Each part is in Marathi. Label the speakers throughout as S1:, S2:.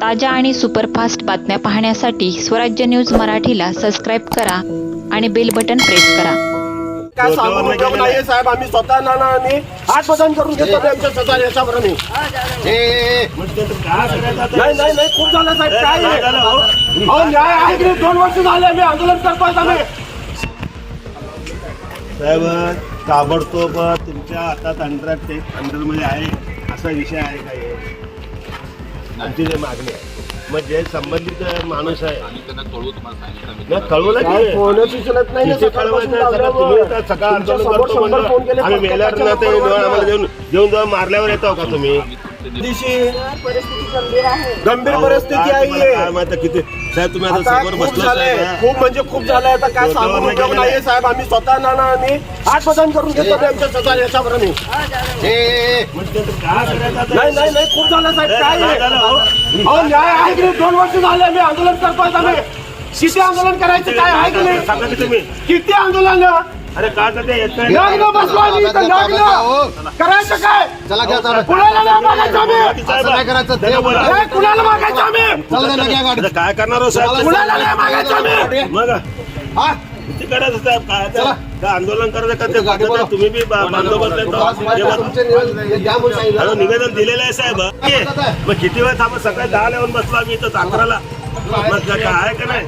S1: ताज्या आणि सुपरफास्ट बातम्या पाहण्यासाठी स्वराज्य न्यूज मराठीला सबस्क्राईब करा आणि बेल बटन प्रेस करा.
S2: काय सांगू? उपयोग नाहीये साहेब आम्ही स्वतः ना ना आम्ही हात बदल करून घेतो आमच्या स्वतः याच्यावर आम्ही नाही नाही नाही खूप झालं साहेब काय? आहे? अहो न्याय आहे की नाही? दोन वर्ष झाले आम्ही आंदोलन करतोय आम्ही
S3: साहेब ताबडतोब तुमच्या हातात अंडर ते अंडरमध्ये आहे. असा विषय आहे काय आमची जे मागणी आहे. मग जे संबंधित माणूस आहे. कळवलं
S2: काय
S3: की
S2: नाही ना
S3: तिथे
S2: सकाळपासून
S3: कळवायचं सगळं. तुम्ही तर सकाळ
S2: तुमच्या
S3: आंदोलन
S2: समोर
S3: करतो
S2: शंभर फोन केले
S3: म्हणलं. आम्ही मेल्यावर ना ते आम्हाला जेवण जेवण जेव्हा मारल्यावर येतो का तुम्ही?
S2: दिवशी
S4: परिस्थिती गंभीर आहे.
S2: गंभीर परिस्थिती आहे
S3: तुम्हाला काय माहिती किती साहेब तुम्ही आता
S2: आता
S3: समोर
S2: खूप
S3: बसलो
S2: झालंय. खूप म्हणजे खूप झालंय. आता काय सांगू
S3: डोक्यावर
S2: उपयोग
S3: गेलेलं
S2: नाहीये साहेब. आम्ही स्वतः ना ना आम्ही हात बदल करून घेतो आमच्या स्वतः याच्यावर आम्ही नाही नाही नाही. खूप झालं साहेब. काय? आहे? अहो? न्याय आहे की नाही? दोन वर्ष झाले आम्ही आंदोलन करतोय आम्ही किती आंदोलन करायचं काय आहे की नाही?
S3: सांगा की तुम्ही.
S2: किती आंदोलन
S3: अरे का तर ते येत नाही
S2: लग्न बसलो आम्ही इथं लग्न करायचं काय?
S5: चला घ्या चला.
S2: कुणाला नाही मागायचं आम्ही?
S5: असं नाही करायचं. ते
S3: त्याला बोला.
S2: नाही, कुणाला मागायचं आम्ही?
S5: चला त्यांना घ्या गाडी
S3: आता काय करणार हो साहेब?
S2: कुणाला नाही मागायचं आम्ही?
S3: मग?
S5: हा?
S3: किती करायचं साहेब काय
S5: चला.
S3: ते आंदोलन करायचं का? ते
S5: गाडी
S3: पद्धत आहे, तुम्ही बी बा- बंदोबस्त येतो. हे बघ.
S5: तुमचे निवेदन हे द्या म्हणून
S3: अरे
S5: सांगितलं
S3: निवेदन दिलेलं आहे साहेब. मग किती वेळ थांबा सकाळी दहा येऊन बसलो आम्ही इथं अकराला. काय? आहे का नाही?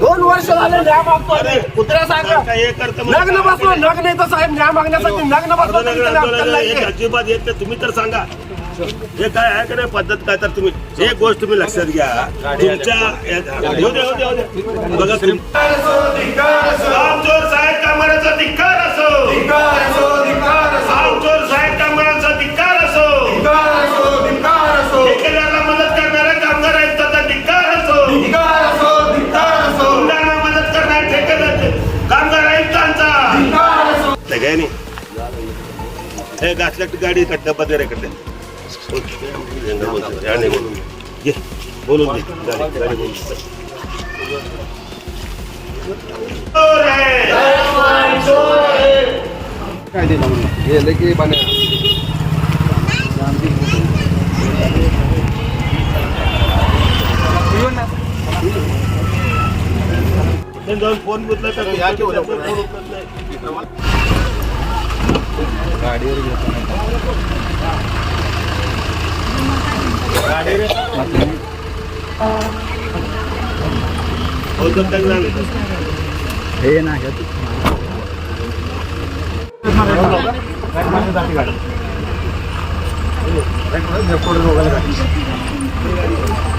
S2: दोन वर्ष झाले न्याय कुत्र्या सांगा.
S3: काय हे करतं?
S2: बसलो लग्न येतं साहेब न्याय मागण्यासाठी लग्न बसलो
S3: अजिबात येत. तुम्ही तर सांगा. हे काय आहे का नाही पद्धत काय तर तुम्ही? एक गोष्ट तुम्ही लक्षात घ्या. तुमच्या. बघा घातल्या गाडी कट्टा वगैरे कडे घे बोलून दे गाडी गाडी बोलून
S5: काय दिलं म्हणून हे लेकी बने
S3: जाऊन फ़ोन घेतला तर गाडीवर घेतो हे नाही.
S5: हो, नाही.